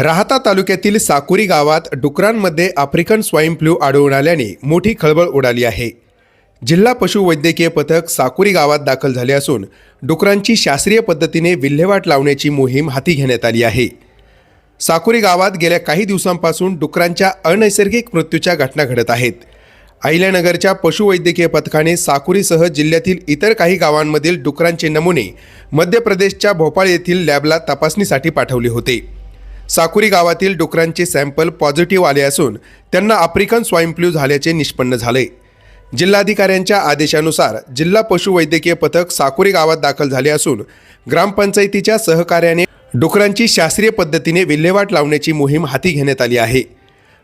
राहता तालुक्यातील साकुरी गावात डुकरांमध्ये आफ्रिकन स्वाईन फ्लू आढळून आल्याने मोठी खळबळ उडाली आहे. जिल्हा पशुवैद्यकीय पथक साकुरी गावात दाखल झाले असून डुकरांची शास्त्रीय पद्धतीने विल्हेवाट लावण्याची मोहीम हाती घेण्यात आली आहे. साकुरी गावात गेल्या काही दिवसांपासून डुकरांच्या अनैसर्गिक मृत्यूच्या घटना घडत आहेत. अहिल्यानगरच्या पशुवैद्यकीय पथकाने साकुरीसह जिल्ह्यातील इतर काही गावांमधील डुकरांचे नमुने मध्य प्रदेशच्या भोपाळ येथील लॅबला तपासणीसाठी पाठवले होते. साकुरी गावातील डुकरांचे सॅम्पल पॉझिटिव्ह आले असून त्यांना आफ्रिकन स्वाईन फ्लू झाल्याचे निष्पन्न झाले. जिल्हाधिकाऱ्यांच्या आदेशानुसार जिल्हा पशुवैद्यकीय पथक साकुरी गावात दाखल झाले असून ग्रामपंचायतीच्या सहकार्याने डुकरांची शास्त्रीय पद्धतीने विल्हेवाट लावण्याची मोहीम हाती घेण्यात आली आहे.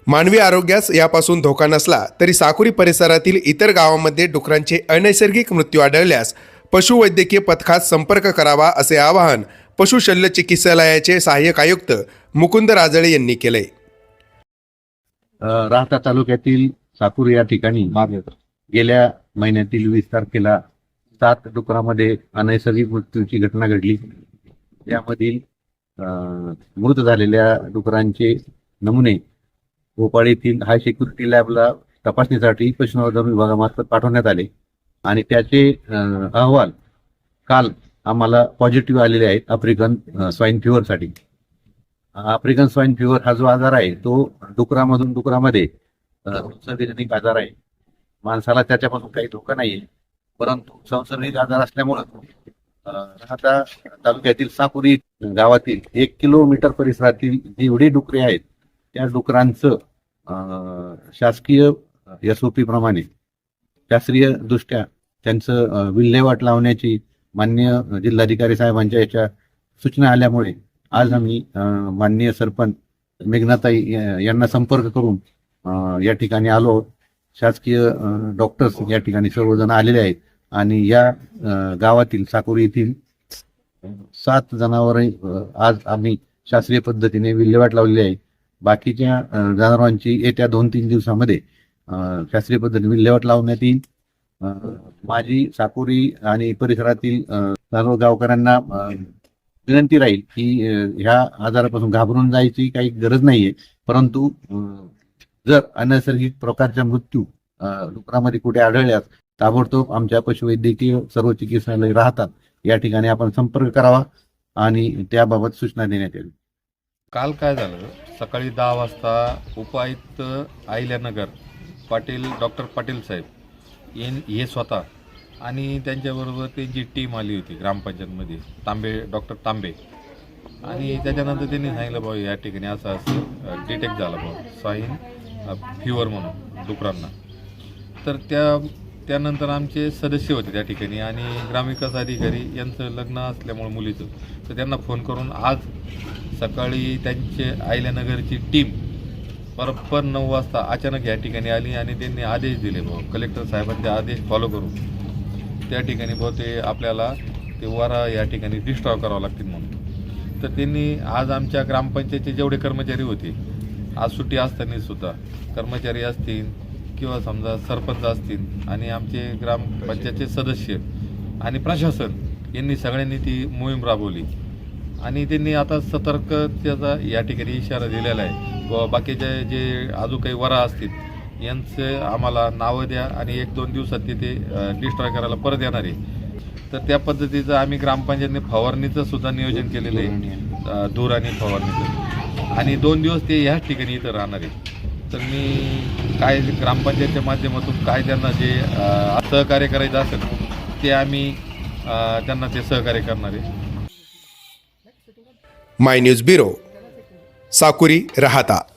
मानवी आरोग्यास यापासून धोका नसला तरी साकुरी परिसरातील इतर गावांमध्ये डुकरांचे अनैसर्गिक मृत्यू आढळल्यास पशुवैद्यकीय पथकात संपर्क करावा असे आवाहन पशुशल्य चिकित्सालयाचे सहाय्यक आयुक्त मुकुंद राजळे यांनी केले. राहता तालुक्यातील साकूर या ठिकाणी गेल्या महिन्यातील वीस तारखेला सात डुकरामध्ये अनैसर्गिक मृत्यूची घटना घडली. त्यामधील मृत झालेल्या डुकरांचे नमुने भोपाळ येथील हाय सिक्युरिटी लॅबला तपासणीसाठी पशुसंवर्धन विभागामार्फत पाठवण्यात आले. आणि त्याचे अहवाल काल आम्हाला पॉझिटिव्ह आलेले आहेत आफ्रिकन स्वाईन फ्युअरसाठी आफ्रिकन स्वाईन फ्युअर हा जो आजार आहे तो डुकरामधून डुकरामध्ये संसर्गजनिक आजार आहे. माणसाला त्याच्यापासून काही धोका नाहीये परंतु संसर्गिक आजार असल्यामुळं राहता तालुक्यातील साकुरी गावातील एक किलोमीटर परिसरातील जेवढी डुकरे आहेत त्या डुकरांचं शासकीय एसओपी प्रमाणे शास्त्रीय दृष्ट्या त्यांचं विल्हेवाट लावण्याची मान्य जिल्हाधिकारी साहेबांच्या याच्या सूचना आल्यामुळे आज आम्ही माननीय सरपंच मेघनाताई या- यांना संपर्क करून या ठिकाणी आलो शासकीय डॉक्टर्स या ठिकाणी सर्वजण आलेले आहेत आणि या गावातील साकोरी येथील सात जनावर आज आम्ही शास्त्रीय पद्धतीने विल्हेवाट लावलेली आहे. बाकीच्या जनावरांची येत्या दोन तीन दिवसामध्ये शास्त्रीय पद्धतीने विल्हेवाट लावण्यात येईल. माझी साकोरी आणि परिसरातील सर्व गावकऱ्यांना विनंती राहील की ह्या आजारापासून घाबरून जायची काही गरज नाहीये. परंतु जर अनैसर्गिक प्रकारचा मृत्यू डुकरामध्ये कुठे आढळल्यास ताबडतोब आमच्या पशुवैद्यकीय सर्व चिकित्सालय राहतात. या ठिकाणी आपण संपर्क करावा आणि त्याबाबत सूचना देण्यात यावी. काल काय झालं? सकाळी दहा वाजता उपायुक्त आहिल्यानगर पाटील डॉक्टर पाटील साहेब हे हे स्वतः. आणि त्यांच्याबरोबर त्यांची टीम आली होती ग्रामपंचायतमध्ये तांबे डॉक्टर तांबे. आणि त्याच्यानंतर त्यांनी सांगितलं भाऊ या ठिकाणी असं असं डिटेक्ट झालं भाऊ स्वाईन फिवर म्हणून डुकरांना. तर त्या त्यानंतर आमचे सदस्य होते त्या ठिकाणी आणि ग्रामविकास अधिकारी यांचं लग्न असल्यामुळे मुलीचं. तर त्यांना फोन करून आज सकाळी त्यांचे आयल्यानगरची टीम बरोबर नऊ वाजता अचानक या ठिकाणी आली आणि त्यांनी आदेश दिले भाऊ कलेक्टर साहेबांचे आदेश फॉलो करून. त्या ठिकाणी भाऊ ते आपल्याला ते वारा या ठिकाणी डिस्ट्रॉय करावं लागतील म्हणून. तर त्यांनी आज आमच्या ग्रामपंचायतचे जेवढे कर्मचारी होते आज सुट्टी असताना सुद्धा कर्मचारी असतील किंवा समजा सरपंच असतील आणि आमचे ग्रामपंचायतचे सदस्य आणि प्रशासन यांनी सगळ्यांनी ती मोहीम राबवली. आणि त्यांनी आता सतर्कतेचा या ठिकाणी इशारा दिलेला आहे. व बाकीचे जे अजून काही वरा असतील यांचे आम्हाला नावं द्या आणि एक दोन दिवसात ते ते डिस्ट्रॉय करायला परत येणार आहे. तर त्या पद्धतीचं आम्ही ग्रामपंचायतने फवारणीचं सुद्धा नियोजन केलेलं आहे. धूर आणि फवारणीचं. आणि दोन दिवस ते ह्याच ठिकाणी इथं राहणार आहे. तर मी काय ग्रामपंचायतच्या माध्यमातून काय त्यांना जे सहकार्य करायचं असेल ते आम्ही त्यांना ते सहकार्य करणार आहे. माय न्यूज ब्युरो साकुरी राहता.